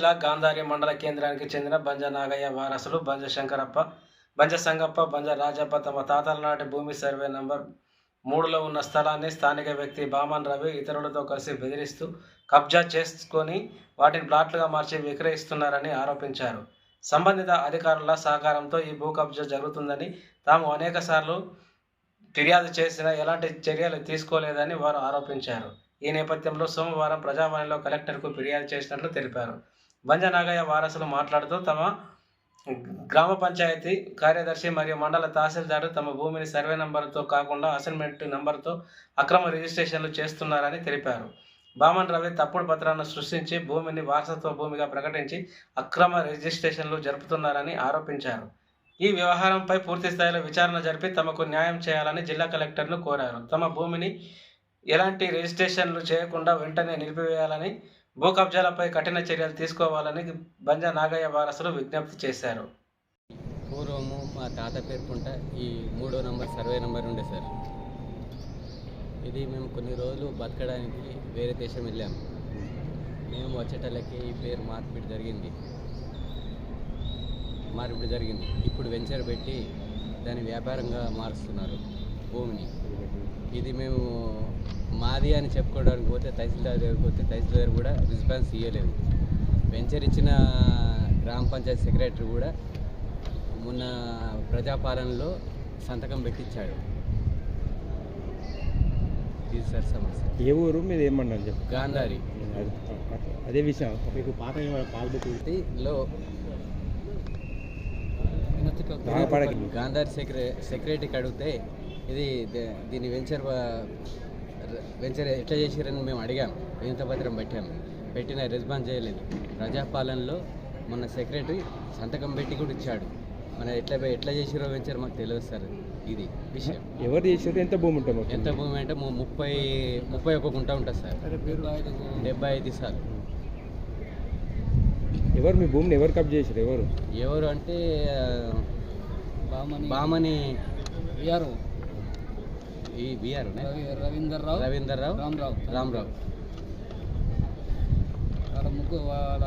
జిల్లా గాంధారి మండల కేంద్రానికి చెందిన బంజ నాగయ్య వారసులు బంజ శంకరప్ప బంజ సంగప్ప బంజ రాజప్ప తమ తాతల నాటి భూమి సర్వే నంబర్ మూడులో ఉన్న స్థలాన్ని స్థానిక వ్యక్తి బామన్ రవి ఇతరులతో కలిసి బెదిరిస్తూ కబ్జా చేసుకొని వాటిని ప్లాట్లుగా మార్చి విక్రయిస్తున్నారని ఆరోపించారు. సంబంధిత అధికారుల సహకారంతో ఈ భూ కబ్జా జరుగుతుందని తాము అనేక ఫిర్యాదు చేసినా ఎలాంటి చర్యలు తీసుకోలేదని వారు ఆరోపించారు. ఈ నేపథ్యంలో సోమవారం ప్రజావాణిలో కలెక్టర్కు ఫిర్యాదు చేసినట్లు తెలిపారు. బంజనాగయ్య వారసులు మాట్లాడుతూ తమ గ్రామ పంచాయతీ కార్యదర్శి మరియు మండల తహసీల్దారు తమ భూమిని సర్వే నంబర్తో కాకుండా అసైన్మెంట్ నంబర్తో అక్రమ రిజిస్ట్రేషన్లు చేస్తున్నారని తెలిపారు. బామన్ రవి తప్పుడు పత్రాలను సృష్టించి భూమిని వారసత్వ భూమిగా ప్రకటించి అక్రమ రిజిస్ట్రేషన్లు జరుపుతున్నారని ఆరోపించారు. ఈ వ్యవహారంపై పూర్తి స్థాయిలో విచారణ జరిపి తమకు న్యాయం చేయాలని జిల్లా కలెక్టర్ను కోరారు. తమ భూమిని ఎలాంటి రిజిస్ట్రేషన్లు చేయకుండా వెంటనే నిలిపివేయాలని భూ కబ్జాలపై కఠిన చర్యలు తీసుకోవాలని బంజా నాగయ్య వారసులు విజ్ఞప్తి చేశారు. పూర్వము మా తాత పేరుకుంట ఈ మూడో నంబర్ సర్వే నంబర్ ఉండే సార్. ఇది మేము కొన్ని రోజులు బతకడానికి వేరే దేశం వెళ్ళాము మేము వచ్చేటల్లకి ఈ పేరు మార్పిడి జరిగింది. మార్పిడి జరిగింది. ఇప్పుడు వెంచర్ పెట్టి దాన్ని వ్యాపారంగా మారుస్తున్నారు భూమిని. ఇది మేము మాది అని చెప్పుకోవడానికి పోతే తహసీల్దార్ దగ్గరికి పోతే తహసీల్దార్ కూడా రెస్పాన్స్ ఇవ్వలేదు వెంచర్ ఇచ్చిన గ్రామ పంచాయతీ సెక్రటరీ కూడా మొన్న ప్రజాపాలనలో సంతకం పెట్టించాడు. ఇది సార్ సమస్య. ఏ ఊరు? మీరు ఏమన్నారు చెప్పు. గాంధారి. అది- విషయం. మీకు పాత పాల్బెట్టి లో బాగుపడకి గాంధారి సెక్రటరీ సెక్రటరీకి అడిగితే ఇది దీని వెంచర్ వెంచర్ ఎట్లా చేసిరని మేము అడిగాం. వినత పత్రం పెట్టాము పెట్టిన రెస్పాన్స్ చేయలేదు. ప్రజాపాలనలో మొన్న సెక్రటరీ సంతకం పెట్టి కూడా ఇచ్చాడు. మన ఎట్లా ఎట్లా చేసిరో వెంచర్ మాకు తెలియదు సార్ ఇది విషయం. ఎవరు చేసారు ఎంత భూమి ఉంటుంది? ఎంత భూమి అంటే ముప్పై ముప్పై ఒక గుంట ఉంటుంది సార్. డెబ్బై ఐదు సార్. ఎవరు మీ భూమిని ఎవరు కబ్జా చేశారు ఎవరు? ఎవరు అంటే ఆ, బామని. ఈ బిఆర్ రవీందర్ రావు. రవీందర్ రావు? రామరావు రామరావు వాళ్ళ ముగ్గురు వాళ్ళ